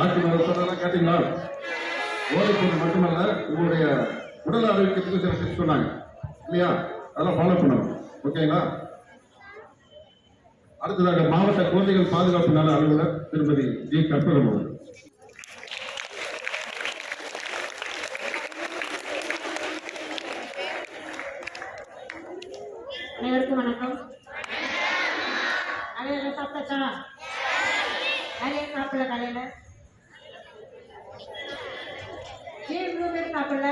Doctor சொன்னதெல்லாம் கேட்டீங்களா போதைப் மட்டுமல்ல உங்களுடைய உடல் ஆரோக்கியத்துக்கு சில டிப்ஸ் சொன்னாங்க. இல்லையா? அதெல்லாம் ஃபாலோ பண்ணணும். ஓகேங்களா அடுத்ததாக மாவட்ட குழந்தைகள் பாதுகாப்பு நல அலுவலர் திருமதி ஜி. கற்பகம் அவர்கள் அனைவருக்கும் வணக்கம். காலையில் சாப்பிட்டாச்சா? காலையில் சாப்பிடல காலையில். எவ்வளோ இவ்வளோ பேர் சாப்பிடல?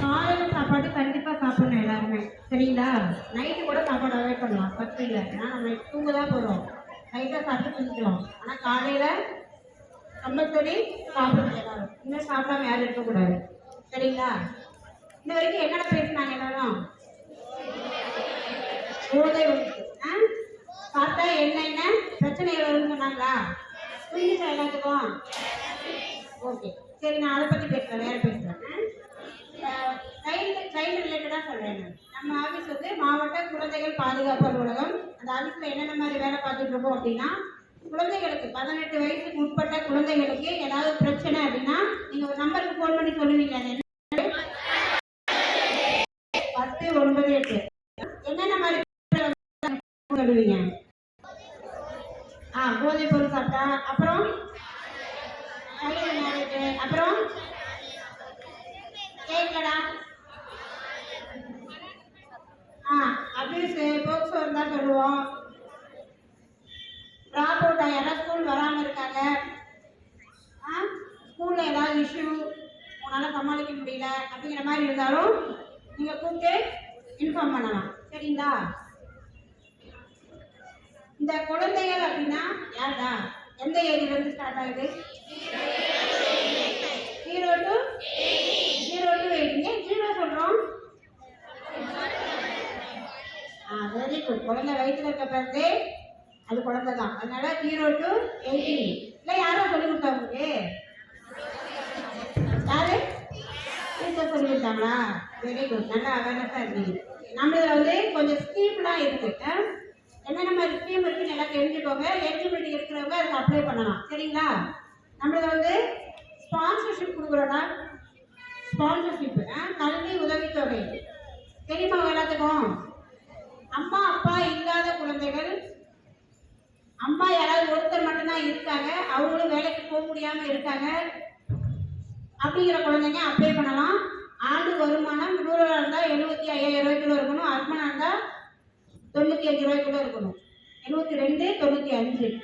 காலையில் சாப்பாடு கண்டிப்பாக சாப்பிடணும் எல்லாருமே. சரிங்களா? நைட்டு கூட சாப்பாடு அவாய்ட் பண்ணலாம். தப்பு இல்லை. ஏன்னா நம்ம தூங்க தான் போகிறோம் நைட்டாக சாப்பிட்டு தூங்கிக்கிறோம் ஆனால் காலையில் கம்பல்சரி சாப்பிடணும் எல்லாரும். இன்னும் சாப்பிடாம யாரும் இருக்கக்கூடாது. சரிங்களா? இந்த வரைக்கும் என்னென்ன பேசினாங்க எல்லாரும்? போதை ஆ? பார்த்தா என்ன என்ன? பிரச்சனை வரும்னு சொன்னாங்களா? புரிஞ்சுச்சா எல்லாத்துக்கும்? ஓகே. சரி நான் அதை பற்றி பேசுகிறேன் வேற பேசுகிறேன் சைல்டு சைல்டு ரிலேட்டடாக சொல்கிறேன் நம்ம ஆஃபீஸ் வந்து மாவட்ட குழந்தைகள் பாதுகாப்பு அலுவலகம். அந்த ஆஃபீஸில் என்னென்ன மாதிரி வேலை பார்த்துட்டு இருக்கோம் அப்படின்னா குழந்தைகளுக்கு பதினெட்டு வயசுக்கு உட்பட்ட குழந்தைகளுக்கு ஏதாவது பிரச்சனை அப்படின்னா நீங்கள் ஒரு நம்பருக்கு ஃபோன் பண்ணி சொல்லுவீங்க. அது என்ன? பத்து ஒன்பது எட்டு. என்னென்ன மாதிரி சொல்லுவீங்க ஆ போதை பொருள் சாப்பிட்டா? அப்புறம்? சைல்டு அப்புறம்? கேட்கடா ஆ அபியூஸ் போக்சோ இருந்தால் சொல்லுவோம். ட்ராப் அவுட் யாராவது ஸ்கூல் வராமல் இருக்காங்க? ஆ ஸ்கூலில் ஏதாவது இஷ்யூ உங்களால் சமாளிக்க முடியல அப்படிங்கிற மாதிரி இருந்தாலும் நீங்கள் கூப்பிட்டு இன்ஃபார்ம் பண்ணலாம். சரிங்களா? இந்த குழந்தைகள் அப்படின்னா யார்டா? எந்த ஏரியிலேருந்து ஸ்டார்ட் ஆகுது? ஜீரோ டு ஜீரோ டு எயிட்டுங்க ஜீரோ சொல்கிறோம் ஆ வெரி குட் குழந்தை வயிற்றுல இருக்க பிறந்தே அது குழந்தை தான். அதனால ஜீரோ டு எயிட்டீன் இல்லை யாரோ சொல்லி கொடுத்தா உங்களுக்கு? யாரு? டீச்சர் சொல்லி கொடுத்தாங்களா? வெரி குட் நல்லா அவேர்னஸாக இருக்கீங்க நம்மளதுல வந்து கொஞ்சம் ஸ்கீம்லாம் இருக்கு என்னென்ன மாதிரி ஸ்கீம் இருக்குன்னு எல்லாம் தெரிஞ்சுக்கோங்க. எலிஜிபிலிட்டி இருக்கிறவங்க அதுக்கு அப்ளை பண்ணலாம். சரிங்களா? நம்மளது வந்து ஸ்பான்சர்ஷிப் ஸ்பான்சர்ஷிப் கல்வி உதவித்தொகை. தெரியுமா எல்லாத்துக்கும்? அம்மா அப்பா இல்லாத குழந்தைகள் அம்மா யாராவது ஒருத்தர் மட்டும்தான் இருக்காங்க அவங்களும் வேலைக்கு போக முடியாம இருக்காங்க. அப்படிங்கிற குழந்தைங்க அப்ளை பண்ணலாம். ஆண்டு வருமானம் ரூரலாக இருந்தால் எழுபத்தி ஐயாயிரம் ரூபாய்க்குள்ள இருக்கணும். அர்பனாக இருந்தால் தொண்ணூற்றி அஞ்சு ரூபாய்க்குள்ள இருக்கணும். எழுபத்தி ரெண்டு தொண்ணூற்றி அஞ்சு.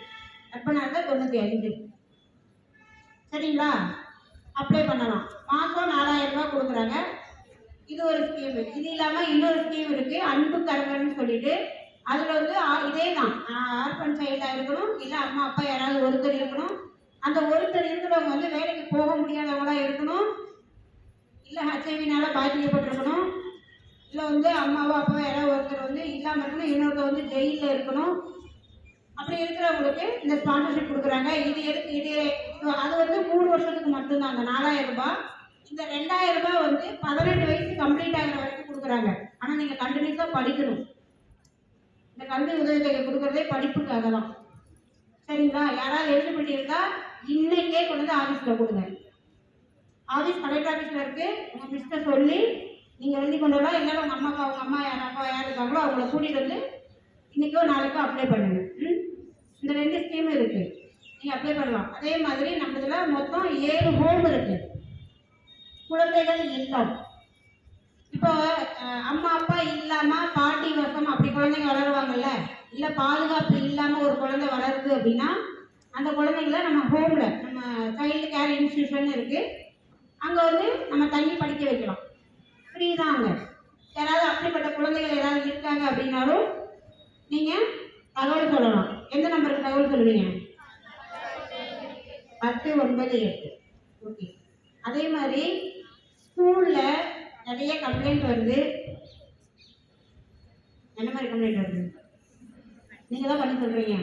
அர்பனாக இருந்தால் தொண்ணூற்றி அஞ்சு. சரிங்களா? அப்ளை பண்ணலாம். மாதம் நாலாயிரம் ரூபாய் கொடுக்குறாங்க. இது ஒரு ஸ்கீம் இது இல்லாமல் இன்னொரு ஸ்கீம் இருக்கு. அன்பு கரங்கள்னு சொல்லிட்டு. அதில் வந்து இதே தான் ஆர்பன் சைல்டாக இருக்கணும். இல்லை அம்மா அப்பா யாராவது ஒருத்தர் இருக்கணும். அந்த ஒருத்தர் இருக்கிறவங்க வந்து வேலைக்கு போக முடியாதவங்களா இருக்கணும். இல்லை ஹச்ஐவினால பாதிக்கப்பட்டிருக்கணும். இல்லை வந்து அம்மாவோ அப்பாவோ யாராவது ஒருத்தர் வந்து இல்லாமல் இருக்கணும். இன்னொருத்தர் வந்து ஜெயிலில் இருக்கணும். அப்படி இருக்கிறவங்களுக்கு இந்த ஸ்பான்சர்ஷிப் கொடுக்குறாங்க. இது எடுத்து இது அது வந்து மூணு வருஷத்துக்கு மட்டும்தான் அந்த நாலாயிரம் ரூபாய். இந்த ரெண்டாயிரம் ரூபாய் வந்து பதினெட்டு வயசு கம்ப்ளீட் ஆகிற வரைக்கும் கொடுக்குறாங்க. ஆனால் நீங்கள் கண்டினியூஸாக படிக்கணும். இந்த கல்வி உதவித்தொகை கொடுக்குறதே படிப்புக்காக தான். சரிங்களா? யாராவது எலிஜிபிலிட்டி இருந்தால் இன்னைக்கே கொண்டு வந்து ஆஃபீஸில் கொடுங்க. ஆஃபீஸ் கலெக்டர் ஆஃபீஸில் இருக்கு. உங்கள் மிஸ்டர் சொல்லி நீங்கள் எழுதி கொண்டு வரலாம். இல்லைன்னா உங்கள் அம்மாக்கா உங்கள் அம்மா யார் அப்பா யார் இருக்காங்களோ அவங்கள கூட்டிகிட்டு வந்து இன்னைக்கோ நாளைக்கோ அப்ளை பண்ணுங்க. ம்? இந்த ரெண்டு ஸ்கீம் இருக்கு. நீங்கள் அப்ளை பண்ணலாம். அதே மாதிரி நம்மளதுல மொத்தம் ஏழு ஹோம் இருக்கு. குழந்தைகள் இல்லம். இப்போ அம்மா அப்பா இல்லாம பாட்டி வசம் அப்படி குழந்தைங்க வளருவாங்கல்ல? இல்ல பாதுகாப்பு இல்லாம ஒரு குழந்தை வளருது அப்படின்னா அந்த குழந்தைங்கள நம்ம ஹோம்ல நம்ம சைல்டு கேர் இன்ஸ்டியூஷன் இருக்கு. அங்க வந்து நம்ம தங்கி படிக்க வைக்கலாம். ஃப்ரீ தான் அங்க. யாராவது அப்படிப்பட்ட குழந்தைகள் யாராவது இருக்காங்க அப்படின்னாலும் நீங்க தகவல் சொல்லலாம். எந்த நம்பருக்கு தகவல் சொல்லுவீங்க? பத்து ஒன்பது எட்டு. ஓகே அதே மாதிரி ஸ்கூல்ல நிறைய கம்ப்ளைண்ட் வருது. என்ன மாதிரி கம்ப்ளைண்ட் வருது? நீங்க தான் பண்ணி சொல்றீங்க.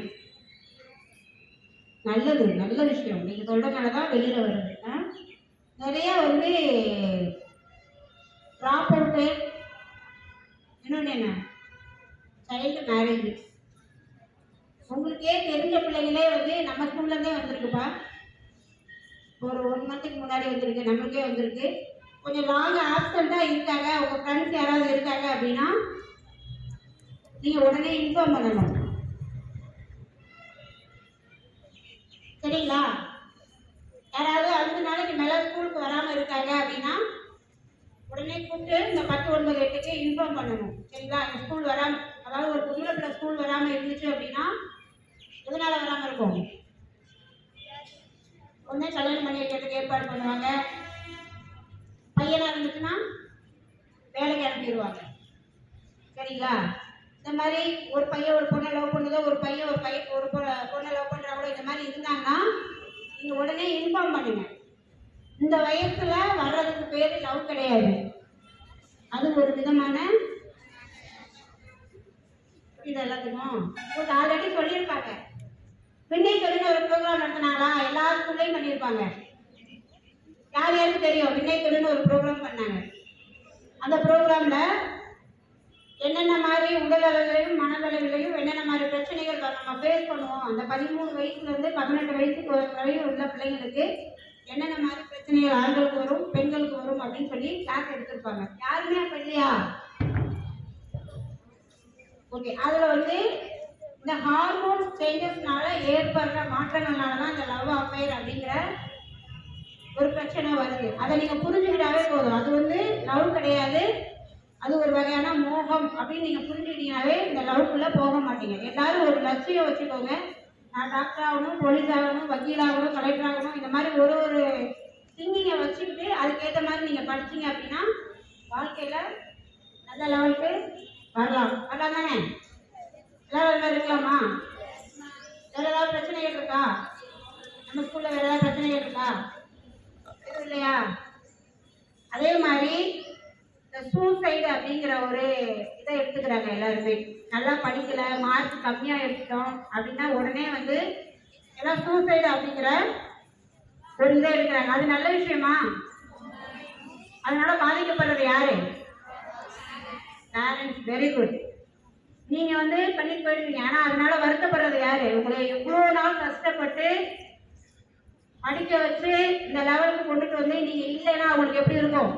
நல்லது நல்ல விஷயம். நீங்க சொல்றதுனால தான் வெளியில வருது. நிறைய வந்து ட்ராப் அவுட்டு இன்னொன்று என்ன? சைல்டு மேரேஜ் உங்களுக்கே தெரிஞ்ச பிள்ளைங்களே வந்து நம்ம ஸ்கூல்ல இருந்தே வந்திருக்குப்பா. ஒரு ஒன் மந்த்துக்கு முன்னாடி வந்திருக்கு நம்மளுக்கே வந்திருக்கு. கொஞ்சம் லாங் ஆப்சண்ட்டாக இருக்காங்க. உங்கள் ஃப்ரெண்ட்ஸ் யாராவது இருக்காங்க அப்படின்னா நீங்கள் உடனே இன்ஃபார்ம் பண்ணணும். சரிங்களா? யாராவது அஞ்சு நாளைக்கு மேலே ஸ்கூலுக்கு வராமல் இருக்காங்க அப்படின்னா உடனே கூப்பிட்டு இந்த பத்து ஒன்பது எட்டுக்கு இன்ஃபார்ம் பண்ணணும். சரிங்களா? அந்த ஸ்கூல் வராமல் அதாவது ஒரு பொம்பளை பிள்ளை ஸ்கூல் வராமல் இருந்துச்சு அப்படின்னா எதனால வராமல் இருக்கும்? ஒன்று கல்யாணம் பண்ணி வைக்கிறதுக்கு ஏற்பாடு பண்ணுவாங்க. பையனாக இருந்துச்சுன்னா வேலைக்கு அனுப்பிடுவாங்க. சரிங்களா? இந்த மாதிரி ஒரு பையன் ஒரு பொண்ணை லவ் பண்ணுதோ ஒரு பையன் ஒரு பையன் ஒரு பொ- பொண்ணை லவ் பண்ணுறாங்களோ இந்த மாதிரி இருந்தாங்கன்னா நீங்கள் உடனே இன்ஃபார்ம் பண்ணுங்க. இந்த வயசுல வர்றதுக்கு பேர் லவ் கிடையாது. அது ஒரு விதமான இது எல்லாத்துக்கும்? ஆல்ரெடி சொல்லியிருப்பாங்க. விண்ணை தொழில் ஒரு ப்ரோக்ராம் நடத்தினாங்களா? எல்லா ஸ்கூல்லையும் பண்ணியிருப்பாங்க. யார் யாருக்கு தெரியும்? விண்ணை தொழில்னு ஒரு ப்ரோக்ராம் பண்ணாங்க. அந்த ப்ரோக்ராம்ல என்னென்ன மாதிரி உடல் அளவிலையும் மனதளவிலையும் என்னென்ன மாதிரி பிரச்சனைகள் நம்ம ஃபேஸ் பண்ணுவோம். அந்த பதிமூணு வயசுலேருந்து பதினெட்டு வயசுக்கு வரையும் உள்ள பிள்ளைங்களுக்கு என்னென்ன மாதிரி பிரச்சனைகள் ஆண்களுக்கு வரும் பெண்களுக்கு வரும் அப்படின்னு சொல்லி கிளாஸ் எடுத்திருப்பாங்க. யாருமே அப்ப இல்லையா? ஓகே அதில் வந்து இந்த ஹார்மோன் சேஞ்சஸ்னால ஏற்படுற மாற்றங்கள்னால தான் இந்த லவ் அஃபேர் அப்படிங்கிற ஒரு பிரச்சனை வருது. அதை நீங்க புரிஞ்சுக்கிட்டாவே போதும். அது வந்து லவ் கிடையாது. அது ஒரு வகையான மோகம் அப்படின்னு நீங்க புரிஞ்சுக்கிட்டீங்கனாவே இந்த லவ்க்குள்ள போக மாட்டீங்க. எல்லாரும் ஒரு லட்சியம் வச்சுக்கோங்க. நான் டாக்டர் ஆகணும் போலீஸ் ஆகணும் வக்கீல் ஆகணும் கலெக்டர் ஆகணும் இந்த மாதிரி ஒரு ஒரு திங்கிங்கை வச்சுக்கிட்டு அதுக்கேற்ற மாதிரி நீங்கள் படிச்சீங்க அப்படின்னா வாழ்க்கையில் நல்ல லெவலுக்கு வரலாம் வரலாம். தானே எல்லாரும் இருக்கலாமா? வேற ஏதாவது பிரச்சனைகள் இருக்கா நம்ம ஸ்கூல்ல வேற ஏதாவது பிரச்சனைகள் இருக்கா எதுவும் இல்லையா? அதே மாதிரி இந்த சூசைடு அப்படிங்கிற ஒரு இதை எடுத்துக்கிறாங்க எல்லாருமே. நல்லா படிக்கல மார்க் கம்மியாக எடுத்துட்டோம் அப்படின்னா உடனே வந்து எல்லாம் சூசைடு அப்படிங்கிற ஒரு இதை எடுக்கிறாங்க. அது நல்ல விஷயமா? அதனால பாதிக்கப்படுறது யாரு? பேரண்ட்ஸ் வெரி குட் நீங்க வந்து பண்ணிட்டு போயிடுவீங்க. ஆனா அதனால வருத்தப்படுறது யாரு? உங்களை எவ்வளவு நாள் கஷ்டப்பட்டு படிக்க வச்சு இந்த லெவலுக்கு கொண்டுட்டு வந்து நீங்க இல்லைன்னா உங்களுக்கு எப்படி இருக்கும்?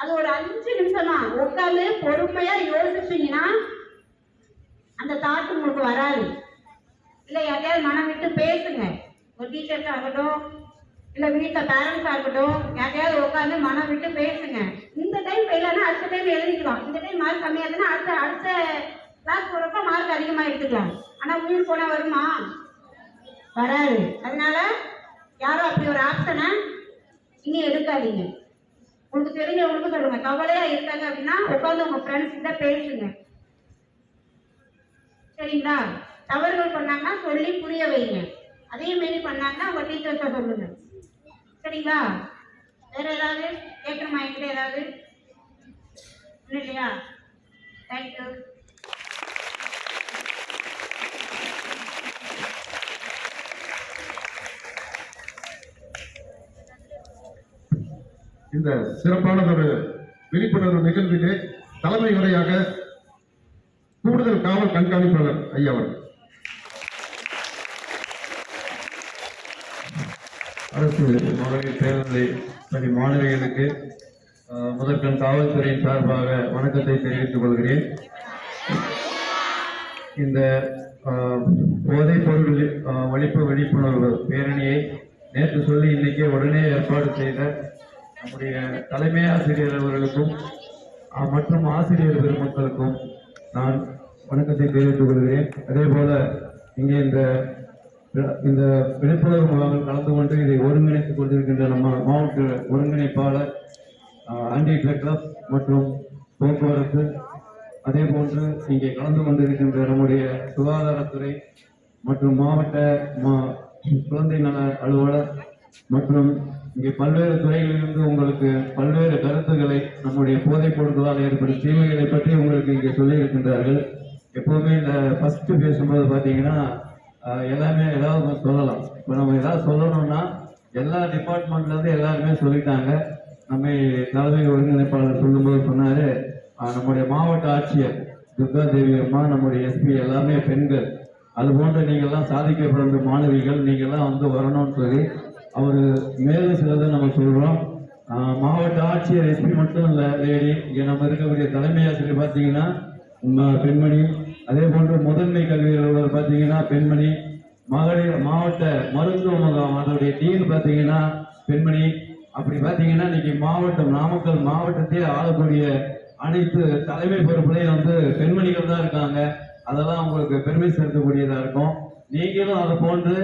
அது ஒரு அஞ்சு நிமிஷம் தான் உட்காந்து பொறுமையா யோசிச்சீங்கன்னா அந்த தாட் உங்களுக்கு வராது. இல்லை யாரையாவது மனம் விட்டு பேசுங்க. ஒரு டீச்சர்ஸ் ஆகட்டும் இல்லை வீட்டில் பேரண்ட்ஸ் இருக்கட்டும் யாரையாவது உட்காந்து மனம் விட்டு பேசுங்க. இந்த டைம் ஃபெயிலானா அடுத்த டைம் எழுதிக்கலாம். இந்த டைம் மார்க் கம்மியாதுன்னா அடுத்த அடுத்த கிளாஸ் போகிறப்ப மார்க் அதிகமாக எடுத்துக்கலாம். ஆனால் உயிர் போனால் வருமா? வராது. அதனால யாரும் அப்படி ஒரு ஆப்ஷனை இனி எடுக்காதீங்க. உங்களுக்கு தெரிஞ்சவங்களுக்கு சொல்லுங்க. கவலையா இருக்காங்க அப்படின்னா உட்காந்து உங்க ஃப்ரெண்ட்ஸ் கிட்ட பேசுங்க. சரிங்களா? தவறுகள் பண்ணாங்கன்னா சொல்லி புரிய வைங்க. அதே மாரி பண்ணாங்கன்னா உங்க டீச்சர்ஸை சொல்லுங்க. சரிங்களா? வேற ஏதாவது கேட்கணுமா என்கிட்ட ஏதாவது? ஒன்றும் இல்லையா? தேங்க்யூ இந்த சிறப்பானதொரு விழிப்புணர்வு நிகழ்விலே தலைமை உரையாக கூடுதல் காவல் கண்காணிப்பாளர் ஐயா அவர்கள். அரசு மகளிர் பேருந்து பணி மாணவிகளுக்கு முதற்கண் காவல்துறையின் சார்பாக வணக்கத்தை தெரிவித்துக் கொள்கிறேன். இந்த போதைப் பொருள் ஒழிப்பு விழிப்புணர்வு பேரணியை நேற்று சொல்லி இன்னைக்கே உடனே ஏற்பாடு செய்த நம்முடைய தலைமை ஆசிரியர் அவர்களுக்கும் மற்றும் ஆசிரியர் பெருமக்களுக்கும் நான் வணக்கத்தை தெரிவித்துக் கொள்கிறேன். அதே போல இங்கே இந்த இந்த விழிப்புணர்வு முகாமில் கலந்து கொண்டு இதை ஒருங்கிணைத்துக் கொண்டிருக்கின்ற நம்ம மாவட்ட ஒருங்கிணைப்பாளர் ஆண்டி ட்ரக்லப் மற்றும் போக்குவரத்து அதே போன்று இங்கே கலந்து கொண்டிருக்கின்ற நம்முடைய சுகாதாரத்துறை மற்றும் மாவட்ட மா- குழந்தை நல அலுவலர் மற்றும் இங்கே பல்வேறு துறைகளிலிருந்து உங்களுக்கு பல்வேறு கருத்துக்களை நம்முடைய போதைப் பொருட்களால் ஏற்படும் தீமைகளை பற்றி உங்களுக்கு இங்கே சொல்லியிருக்கின்றார்கள். எப்போவுமே இந்த ஃபர்ஸ்ட் பேசும்போது பார்த்தீங்கன்னா எல்லாமே ஏதாவது சொல்லலாம். இப்போ நம்ம ஏதாவது சொல்லணும்னா எல்லா டிபார்ட்மெண்ட்ல இருந்து எல்லாருமே சொல்லிட்டாங்க. நம்ம தலைமை ஒருங்கிணைப்பாளர் சொல்லும்போது சொன்னாரு நம்முடைய மாவட்ட ஆட்சியர் துர்கா தேவி அம்மா நம்முடைய எஸ்பி எல்லாமே பெண்கள். அது போன்ற நீங்கள்லாம் சாதிக்க பிறந்த மாணவிகள் நீங்கள்லாம் வந்து வரணும்னு சொல்லி அவர் மேலும் சிலதை நம்ம சொல்கிறோம் மாவட்ட ஆட்சியர் எஸ்பி மட்டும் இல்லை லேடி இங்கே நம்ம இருக்கக்கூடிய தலைமை ஆசிரியர் பார்த்தீங்கன்னா பெண்மணி அதே போன்று முதன்மை கல்வி அலுவலர் பார்த்தீங்கன்னா பெண்மணி மகளிர் மாவட்ட மருத்துவ முகாம் அதனுடைய டீன் பார்த்தீங்கன்னா பெண்மணி. அப்படி பார்த்தீங்கன்னா இன்னைக்கு மாவட்டம் நாமக்கல் மாவட்டத்தையே ஆளக்கூடிய அனைத்து தலைமை பொறுப்புலையும் வந்து பெண்மணிகள் தான் இருக்காங்க. அதெல்லாம் உங்களுக்கு பெருமை செலுத்தக்கூடியதாக இருக்கும். நீங்களும் அதை போன்று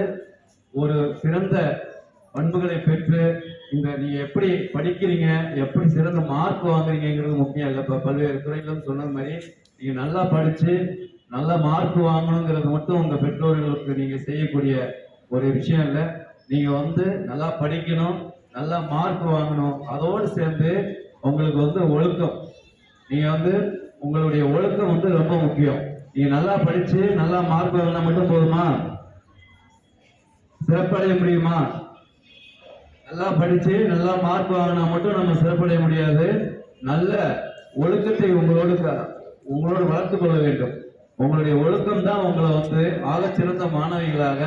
ஒரு சிறந்த பண்புகளை பெற்று இந்த நீங்கள் எப்படி படிக்கிறீங்க எப்படி சிறந்த மார்க் வாங்குறீங்கிறது முக்கியம் இல்லை இப்போ பல்வேறு துறைகளும் சொன்ன மாதிரி நீங்கள் நல்லா படித்து நல்ல மார்க் வாங்கணுங்கிறது மட்டும் உங்க பெற்றோர்களுக்கு நீங்க செய்யக்கூடிய ஒரு விஷயம் இல்லை. நீங்க வந்து நல்லா படிக்கணும் நல்லா மார்க் வாங்கணும் அதோடு சேர்ந்து உங்களுக்கு வந்து ஒழுக்கம். நீங்க வந்து உங்களுடைய ஒழுக்கம் வந்து ரொம்ப முக்கியம். நீங்க நல்லா படிச்சு நல்லா மார்க் வாங்கினா மட்டும் போதுமா? சிறப்படைய முடியுமா? நல்லா படிச்சு நல்லா மார்க் வாங்கினா மட்டும் நம்ம சிறப்படைய முடியாது. நல்ல ஒழுக்கத்தை உங்களோடு உங்களோடு வளர்த்துக் கொள்ள வேண்டும். உங்களுடைய ஒழுக்கம் தான் உங்களை வந்து ஆகச்சிறந்த மாணவிகளாக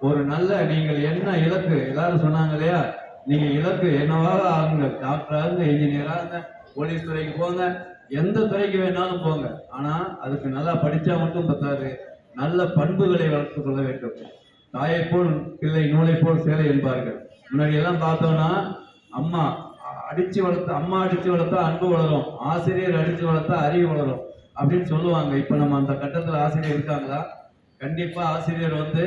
ஒரு நல்ல நீங்கள் என்ன இலக்கு? எல்லாரும் சொன்னாங்க இல்லையா? நீங்க இலக்கு என்னவாக ஆகுங்க? டாக்டராக ஆகுங்க இன்ஜினியர் போலீஸ் துறைக்கு போங்க எந்த துறைக்கு வேணாலும் போங்க. ஆனா அதுக்கு நல்லா படிச்சா மட்டும் பத்தாது. நல்ல பண்புகளை வளர்த்து கொள்ள வேண்டும். தாயை போல் பிள்ளை நூலை போல் சேலை என்பார்கள். முன்னாடி எல்லாம் பார்த்தோம்னா அம்மா அடிச்சு வளர்த்த அம்மா அடிச்சு வளர்த்தா அன்பு வளரும். ஆசிரியர் அடிச்சு வளர்த்தா அறிவு வளரும். அப்படின்னு சொல்லுவாங்க. இப்போ நம்ம அந்த கட்டத்தில் ஆசிரியர் இருக்காங்களா? கண்டிப்பாக ஆசிரியர் வந்து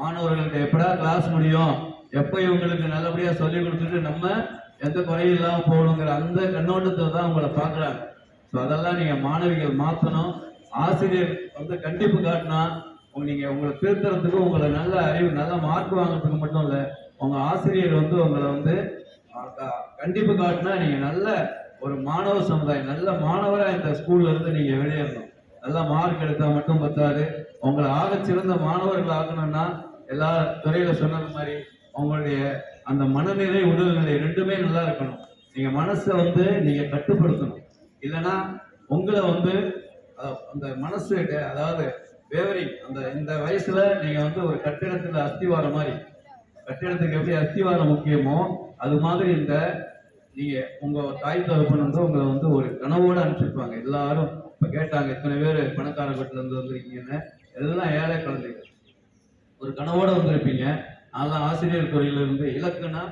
மாணவர்களுக்கு எப்படா கிளாஸ் முடியும்? எப்போ இவங்களுக்கு நல்லபடியாக சொல்லி கொடுத்துட்டு நம்ம எந்த குறையும் இல்லாம போகணுங்கிற அந்த கண்ணோட்டத்தை தான் உங்களை பார்க்குறாங்க. ஸோ அதெல்லாம் நீங்கள் மாணவிகள் மாற்றணும் ஆசிரியர் வந்து கண்டிப்பு காட்டினா நீங்கள் உங்களை திருத்துறதுக்கு உங்களை நல்ல அறிவு நல்ல மார்க் வாங்குறதுக்கு மட்டும் இல்லை உங்கள் ஆசிரியர் வந்து உங்களை வந்து கண்டிப்பு காட்டினா நீங்கள் நல்ல ஒரு மாணவ சமுதாயம் நல்ல மாணவரா இந்த ஸ்கூல்ல இருந்து நீங்க வெளியேறணும். நல்ல மார்க் எடுத்தா மட்டும் பத்தாது. உங்களை ஆக சிறந்த மாணவர்கள் ஆகணும்னா எல்லா துறையில சொன்னது மாதிரி உங்களுடைய அந்த மனநிலை உடல்நிலை ரெண்டுமே நல்லா இருக்கணும். நீங்க மனசை வந்து நீங்க கட்டுப்படுத்தணும். இல்லைன்னா உங்களை வந்து அந்த மனசு அதாவது வேவரிங் அந்த இந்த வயசுல நீங்க வந்து ஒரு கட்டிடத்துல அஸ்திவாரம் மாதிரி. கட்டிடத்துக்கு எப்படி அஸ்திவாரம் முக்கியமோ அது மாதிரி இந்த நீங்க உங்க தாய் தகப்பன் வந்து உங்களை வந்து ஒரு கனவோட அனுப்பிச்சிருப்பாங்க. எல்லாரும் இப்ப கேட்டாங்க இத்தனை பேர் பணக்கார வீட்டுல இருந்து வந்திருக்கீங்கன்னு. எல்லாம் ஏழை குழந்தைகள். ஒரு கனவோட வந்திருப்பீங்க. அதெல்லாம் ஆசிரியர் துறையில இருந்து இலக்குன்னா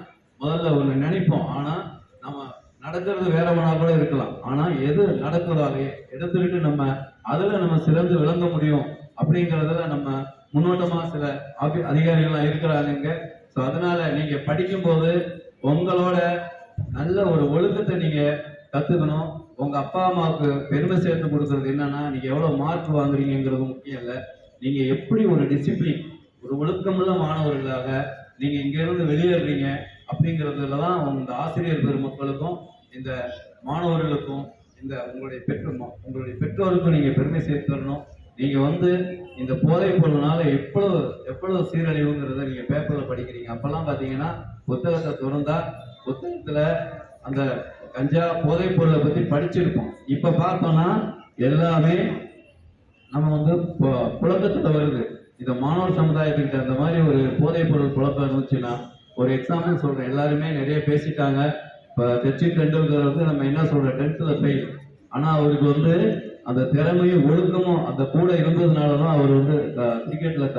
முதல்ல ஒண்ணு நினைப்போம். ஆனா நம்ம நடக்கிறது வேறவனா கூட இருக்கலாம். ஆனா எது நடக்குதோ எடுத்துக்கிட்டு நம்ம அதுல நம்ம சிறந்து விளங்க முடியும் அப்படிங்கறதுல நம்ம முன்னோட்டமா சில அபி- அதிகாரிகள்லாம் இருக்கிறாங்க ஸோ அதனால நீங்க படிக்கும்போது உங்களோட நல்ல ஒரு ஒழுக்கத்தை நீங்க கத்துக்கணும். உங்க அப்பா அம்மாவுக்கு பெருமை சேர்த்து கொடுக்கறது என்னன்னா நீங்க எவ்வளவு மார்க் வாங்குறீங்கிறது முக்கியம் இல்லை. நீங்க எப்படி ஒரு டிசிப்ளின் ஒரு ஒழுக்கமுள்ள மாணவர்களாக நீங்க இங்க இருந்து வெளியேறீங்க அப்படிங்கிறதுல தான் உங்க ஆசிரியர் பெருமக்களுக்கும் இந்த மாணவர்களுக்கும் இந்த உங்களுடைய பெற்று உங்களுடைய பெற்றோருக்கும் நீங்க பெருமை சேர்த்து தரணும் நீங்க வந்து இந்த போதைப் பொருள்னால எவ்வளவு எவ்வளவு சீரழிவுங்கிறத நீங்க பேப்பர்ல படிக்கிறீங்க. அப்பெல்லாம் பாத்தீங்கன்னா புத்தகத்தை திறந்தா புத்தகத்துல அந்த கஞ்சா போதைப் பொருளை பத்தி படிச்சிருப்போம். இப்ப பார்த்தோம்னா எல்லாமே நம்ம வந்து பு- புழக்கத்துல வருது. இந்த மாணவர் சமுதாயத்துக்கு அந்த மாதிரி ஒரு போதைப் பொருள் புழக்கம் இருந்துச்சுன்னா ஒரு எக்ஸாம்பிள் சொல்றேன். எல்லாருமே நிறைய பேசிட்டாங்க. இப்போ சச்சின் டெண்டுல்கர் வந்து நம்ம என்ன சொல்றோம்? டென்த்தில் ஃபெயில் ஆனா அவருக்கு வந்து அந்த திறமையும் ஒழுக்கமும் அந்த கூட இருந்ததுனால தான் அவர் வந்து கிரிக்கெட்ல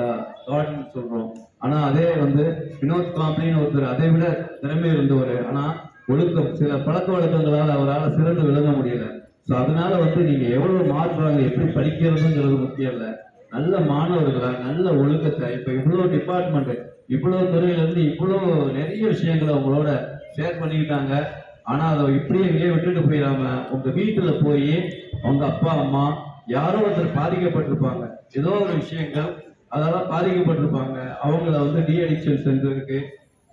காட்னு சொல்றோம். ஆனா அதே வந்து வினோத் காம்ப்ளின்னு ஒருத்தர் அதை விட திறமை இருந்தவர். ஆனா ஒழுக்கம் சில பழக்க வழக்கங்களால் அவரால் சிறந்து விளங்க முடியல. ஸோ அதனால வந்து நீங்க எவ்வளவு மாற்றுறாங்க எப்படி படிக்கிறதுங்கிறது முக்கியம் இல்லை. நல்ல மாணவர்களா நல்ல ஒழுக்கத்தை இப்ப இவ்வளவு டிபார்ட்மெண்ட் இவ்வளவு துறையில இருந்து இவ்வளவு நிறைய விஷயங்களை உங்களோட ஷேர் பண்ணிக்கிட்டாங்க. ஆனா அதை இப்படியே எங்கேயே விட்டுட்டு போயிடாம உங்க வீட்டுல போய் உங்க அப்பா அம்மா யாரோ ஒருத்தர் பாதிக்கப்பட்டிருப்பாங்க. ஏதோ ஒரு விஷயங்கள் அதெல்லாம் பாதிக்கப்பட்டிருப்பாங்க. அவங்கள வந்து டி அடிக்ஷன் சென்டர்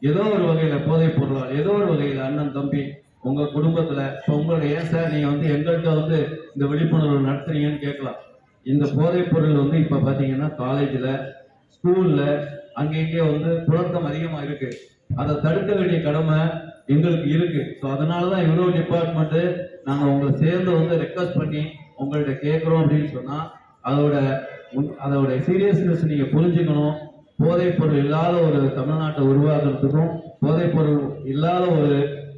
ஏதோ ஒரு வகையில போதைப் பொருளால் ஏதோ ஒரு வகையில அண்ணன் தம்பி உங்க குடும்பத்துல இப்போ உங்களோட ஏன் சார் நீங்க வந்து எங்கள்கிட்ட வந்து இந்த விழிப்புணர்வு நடத்துறீங்கன்னு கேட்கலாம். இந்த போதைப் பொருள் வந்து இப்ப பாத்தீங்கன்னா காலேஜ்ல ஸ்கூல்ல அங்கங்கே வந்து புழக்கம் அதிகமா இருக்கு. அதை தடுக்க வேண்டிய கடமை எங்களுக்கு இருக்கு. ஸோ அதனாலதான் இவ்வளவு டிபார்ட்மெண்ட் நாங்க உங்களை சேர்ந்து வந்து ரெக்வஸ்ட் பண்ணி உங்கள்கிட்ட கேட்குறோம் அப்படின்னு சொன்னா அதோட அதோட சீரியஸ்னஸ் நீங்க புரிஞ்சுக்கணும். போதைப் பொருள் இல்லாத ஒரு தமிழ்நாட்டை உருவாக்குறதுக்கும் போதைப் பொருள் இல்லாத ஒரு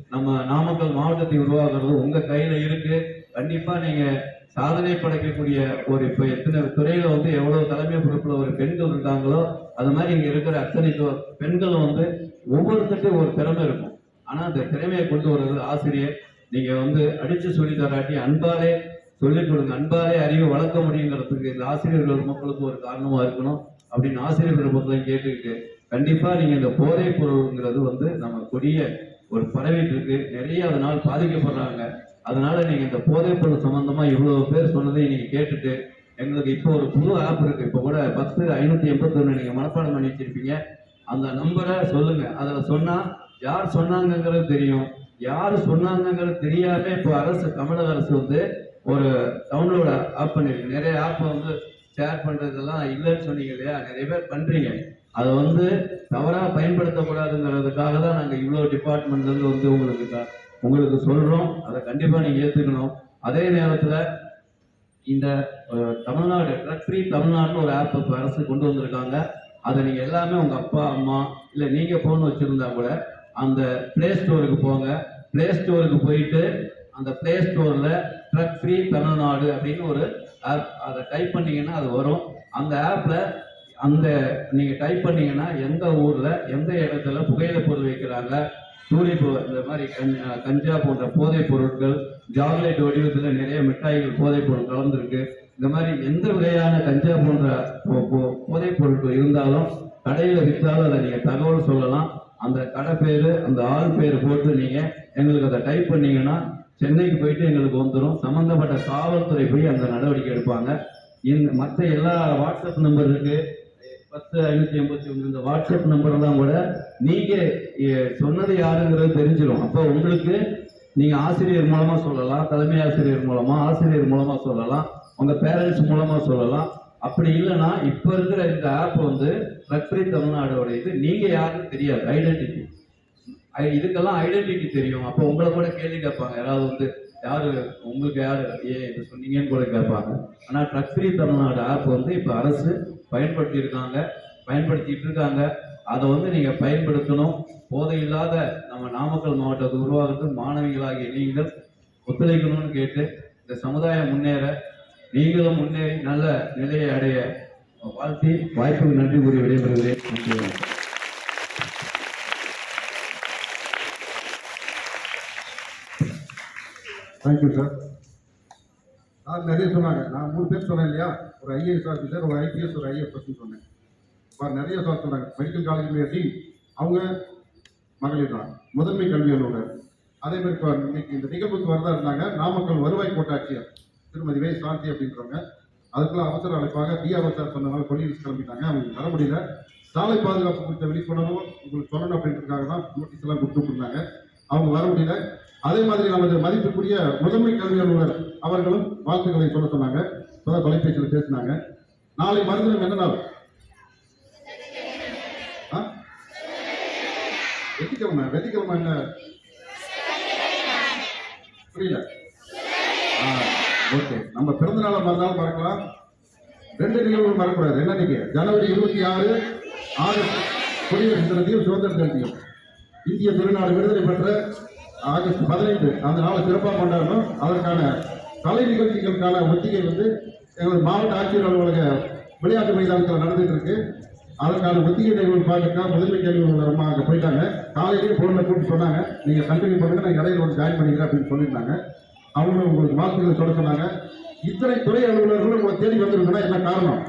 நம்ம நாமக்கல் மாவட்டத்தை உருவாக்குறது உங்க கையில இருக்கு. கண்டிப்பா நீங்க சாதனை படைக்கக்கூடிய ஒரு இப்ப எத்தனை துறையில வந்து எவ்வளவு தலைமை பொறுப்புல ஒரு பெண்கள் இருக்காங்களோ அது மாதிரி இங்க இருக்கிற அத்தனை பெண்கள் பெண்களும் வந்து ஒவ்வொருத்தருக்கும் ஒரு திறமை இருக்கும். ஆனா அந்த திறமையை கொண்டு வர்றது ஆசிரியர். நீங்க வந்து அடிச்சு சொல்லி தராட்டி அன்பாலே சொல்லிக் கொடுங்க. அன்பாலே அறிவு வளர்க்க முடியுங்கிறதுக்கு இந்த ஆசிரியர்கள் மக்களுக்கு ஒரு காரணமா இருக்கணும். அப்படின்னு ஆசிரியர் மக்களையும் கேட்டுக்கிட்டு கண்டிப்பா நீங்க இந்த போதைப் பொருள்ங்கிறது வந்து நம்ம கொடிய ஒரு பரவிட்டு இருக்கு. நிறைய அதனால் பாதிக்கப்படுறாங்க. அதனால நீங்க இந்த போதைப் பொருள் சம்பந்தமா இவ்வளவு பேர் சொன்னதை நீங்க கேட்டுட்டு எங்களுக்கு இப்போ ஒரு புது ஆப் இருக்கு. இப்போ கூட பத்து ஐநூத்தி எண்பத்தொன்னு நீங்க மனப்பாடம் பண்ணி வச்சிருப்பீங்க. அந்த நம்பரை சொல்லுங்க. அதுல சொன்னா யார் சொன்னாங்கங்கிறது தெரியும். யார் சொன்னாங்கங்கிறது தெரியாம இப்போ அரசு தமிழக அரசு வந்து ஒரு டவுன்லோட ஆப் பண்ணிருக்கு. நிறைய ஆப் வந்து ஷேர் பண்ணுறதெல்லாம் இல்லைன்னு சொன்னீங்க இல்லையா? நிறைய பேர் பண்ணுறீங்க அதை வந்து தவறாக பயன்படுத்தக்கூடாதுங்கிறதுக்காக தான் நாங்கள் இவ்வளோ டிபார்ட்மெண்ட்லேருந்து வந்து உங்களுக்கு உங்களுக்கு சொல்கிறோம் அதை கண்டிப்பாக நீங்கள் ஏற்றுக்கணும் அதே நேரத்தில் இந்த தமிழ்நாடு ட்ரக் ஃப்ரீ தமிழ்நாடுன்னு ஒரு ஆப் இப்போ அரசு கொண்டு வந்திருக்காங்க. அதை நீங்கள் எல்லாமே உங்கள் அப்பா அம்மா இல்லை நீங்கள் ஃபோன் வச்சுருந்தா கூட அந்த ப்ளே ஸ்டோருக்கு போங்க. ப்ளே ஸ்டோருக்கு போயிட்டு அந்த ப்ளே ஸ்டோரில் ட்ரக் ஃப்ரீ தமிழ்நாடு அப்படின்னு ஒரு ஆப் அதை டைப் பண்ணீங்கன்னா அது வரும். அந்த ஆப்பில் அந்த நீங்கள் டைப் பண்ணீங்கன்னா எந்த ஊரில் எந்த இடத்துல புகையிலை பொருள் வைக்கிறாங்க தூளிப்பு இந்த மாதிரி கஞ்சா கஞ்சா போன்ற போதைப் பொருட்கள் சாக்லேட் வடிவத்தில் நிறைய மிட்டாய்கள் போதைப் பொருள் கலந்துருக்கு. இந்த மாதிரி எந்த வகையான கஞ்சா போன்ற போதைப் பொருட்கள் இருந்தாலும் கடையில் விற்றாலும் அதை நீங்கள் தகவல் சொல்லலாம். அந்த கடை பேர் அந்த ஆள் பேர் போட்டு நீங்கள் எங்களுக்கு அதை டைப் பண்ணீங்கன்னா சென்னைக்கு போயிட்டு எங்களுக்கு வந்துடும் சம்மந்தப்பட்ட காவல்துறை போய் அந்த நடவடிக்கை எடுப்பாங்க. இந்த மற்ற எல்லா வாட்ஸ்அப் நம்பர் இருக்கு. பத்து ஐநூத்தி எண்பத்தி ஒன்று இந்த வாட்ஸ்அப் நம்பர் கூட நீங்க சொன்னது யாருங்கிறது தெரிஞ்சிடும். அப்போ உங்களுக்கு நீங்க ஆசிரியர் மூலமா சொல்லலாம் தலைமை ஆசிரியர் மூலமா ஆசிரியர் மூலமா சொல்லலாம் உங்க பேரண்ட்ஸ் மூலமா சொல்லலாம். அப்படி இல்லைன்னா இப்ப இருக்கிற இந்த ஆப் வந்து பிரக்ரி தமிழ்நாடோட இது நீங்க யாருன்னு தெரியாது ஐடென்டிட்டி இதுக்கெல்லாம் ஐடென்டிட்டி தெரியும். அப்போ உங்களை கூட கேள்வி கேட்பாங்க. யாராவது வந்து யாரு உங்களுக்கு யாரு? ஏன் இது சொன்னீங்கன்னு கூட கேட்பாங்க. ஆனால் ட்ரக் ஃப்ரீ தமிழ்நாடு ஆப் வந்து இப்போ அரசு பயன்படுத்தி இருக்காங்க பயன்படுத்திட்டு இருக்காங்க. அதை வந்து நீங்க பயன்படுத்தணும். போதை இல்லாத நம்ம நாமக்கல் மாவட்டத்தை உருவாகிறது மாணவிகளாகிய நீங்கள் ஒத்துழைக்கணும்னு கேட்டு இந்த சமுதாயம் முன்னேற நீங்களும் முன்னேறி நல்ல நிலையை அடைய வாழ்த்தி வாய்ப்புக்கு நன்றி கூறி விடைபெறுகிறேன் நன்றி வணக்கம். தேங்க்யூ சார் நான் நிறைய சொன்னாங்க. நான் மூணு பேர் சொன்னேன் இல்லையா? ஒரு ஐஏஎஸ் ஆஃபீஸர் ஒரு ஐபிஎஸ் ஒரு ஐஎஃப் சொன்னேன். சார் நிறைய சார் சொன்னாங்க. மெடிக்கல் காலேஜ் டீன் அவங்க மகளிர் தான். முதன்மை கல்வி அலுவலர். அதே மாதிரி இப்போ இன்னைக்கு இந்த நிகழ்வுக்கு வரதா இருந்தாங்க. நாமக்கல் வருவாய் கோட்டாட்சியர் திருமதி வே. சாந்தி அப்படின்றவங்க. அதுக்குள்ள அவசர அழைப்பாக டிஆர்ஓ சார் சொன்னதால கொல்லியில் கிளம்பிட்டாங்க. அவங்களுக்கு வர முடியல. சாலை பாதுகாப்பு குறித்த விழிப்புணர்வு உங்களுக்கு சொல்லணும் அப்படின்றதுக்காக தான் நோட்டீஸ் எல்லாம் கொடுத்துருந்தாங்க அவங்க வர முடியல. அதே மாதிரி நமது மதிப்புக்குரிய முதன்மை கல்வி அலுவலர் அவர்களும் வாழ்த்துக்களை சொல்ல சொன்னாங்க. இப்பதான் தொலைபேசியில் பேசினாங்க. நாளை மறுதினம் என்ன நாள்? ஆ? வெள்ளிக்கிழமை வெள்ளிக்கிழமை என்ன? புரியல. ஓகே. நம்ம பிறந்த நாளை மறுநாள் மறக்கலாம் ரெண்டு நிகழ்வுகள் மறக்கக்கூடாது என்ன நீங்க ஜனவரி இருபத்தி ஆறு ஆகஸ்ட் குடியரசு தினத்தையும் சுதந்திர தினத்தையும் இந்திய திருநாடு விடுதலை பெற்ற ஆகஸ்ட் பதினைந்து அந்த நாளை சிறப்பாக கொண்டாடணும். அதற்கான கலை நிகழ்ச்சிகளுக்கான ஒத்திகை வந்து எங்களது மாவட்ட ஆட்சியர் அலுவலக விளையாட்டு மைதானத்தில் நடந்துட்டு இருக்கு. அதற்கான ஒத்திகை நிகழ்வு பார்க்கறதுக்காக முதன்மை கல்வி அலுவலர் அங்கே போயிட்டாங்க. காலையிலேயே ஃபோனில் கூப்பிட்டு சொன்னாங்க. நீங்கள் கண்டினியூ பண்ணுங்க நான் இடையில ஒரு ஜாயின் பண்ணிக்கிறேன் அப்படின்னு சொல்லியிருந்தாங்க. அவங்களும் உங்களுக்கு வாழ்த்துக்களை சொல்ல சொன்னாங்க. இத்தனை துறை அலுவலர்களும் உங்களை தேடி வந்திருக்குன்னா என்ன காரணம்?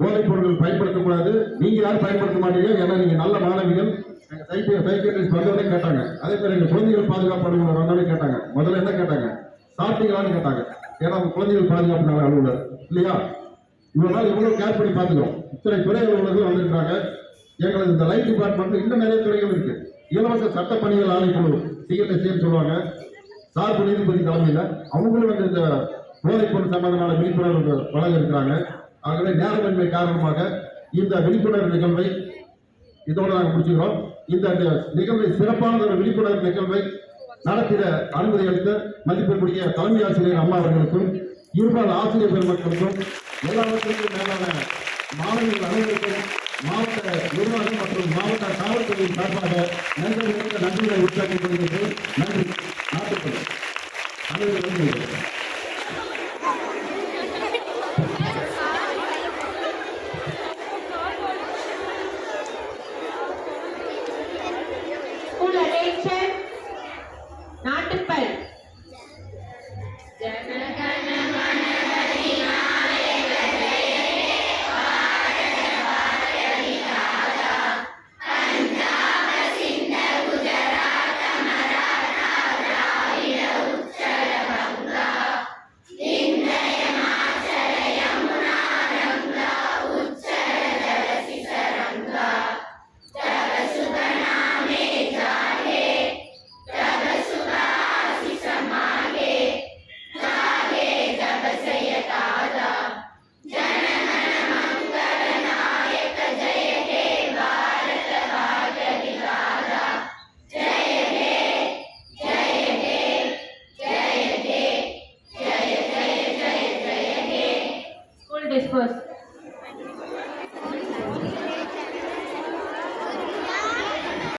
போதைப் பொருட்கள் பயன்படுத்தக்கூடாது. நீங்கள் யாரும் பயன்படுத்த மாட்டீங்க. ஏன்னா நீங்கள் நல்ல மாணவிகள். சைக்கியட்ரிஸ்ட் வந்தோடனே கேட்டாங்க. அதே மாதிரி எங்க குழந்தைகள் பாதுகாப்பு அலுவலர் வந்தோடனே கேட்டாங்க. முதல்ல என்ன கேட்டாங்க? சாப்பிட்டீங்களான்னு கேட்டாங்க. ஏன்னா அவங்க குழந்தைகள் பாதுகாப்பு நல அலுவலர் இல்லையா? இவ்வளோ நாள் இவ்வளோ கேர் பண்ணி பார்த்துக்கிறோம். இத்தனை துறை அலுவலர்கள் வந்திருக்காங்க எங்களது இந்த லைட் டிபார்ட்மெண்ட் இன்னும் நிறைய துறைகள் இருக்கு. இலவச சட்ட பணிகள் ஆணைக்குழு டிஎன்எஸ்ஏன்னு சொல்லுவாங்க. சார்பு நீதிபதி தலைமையில் அவங்களும் வந்து இந்த போதைப் பொருள் சம்பந்தமான விழிப்புணர்வு வழங்க இருக்கிறாங்க. ஆகவே நேரமின்மை காரணமாக இந்த விழிப்புணர்வு நிகழ்வை இதோடு நாங்கள் முடிச்சுக்கிறோம். இந்த நிகழ்வை சிறப்பான ஒரு விழிப்புணர்வு நிகழ்வை நடத்திட அனுமதி அளித்த மதிப்பிற்குரிய தலைமை ஆசிரியர் அம்மா அவர்களுக்கும் இருபால் ஆசிரியர் பெருமக்களுக்கும் எல்லாவற்றிற்கும் மேலான மாணவர்கள் அனைவருக்கும் மாவட்ட நிர்வாகம் மற்றும் மாவட்ட காவல்துறையின் சார்பாக நன்றி நன்றிகளை உற்சாகம் நன்றி நாட்டுப்படி அனைவரும்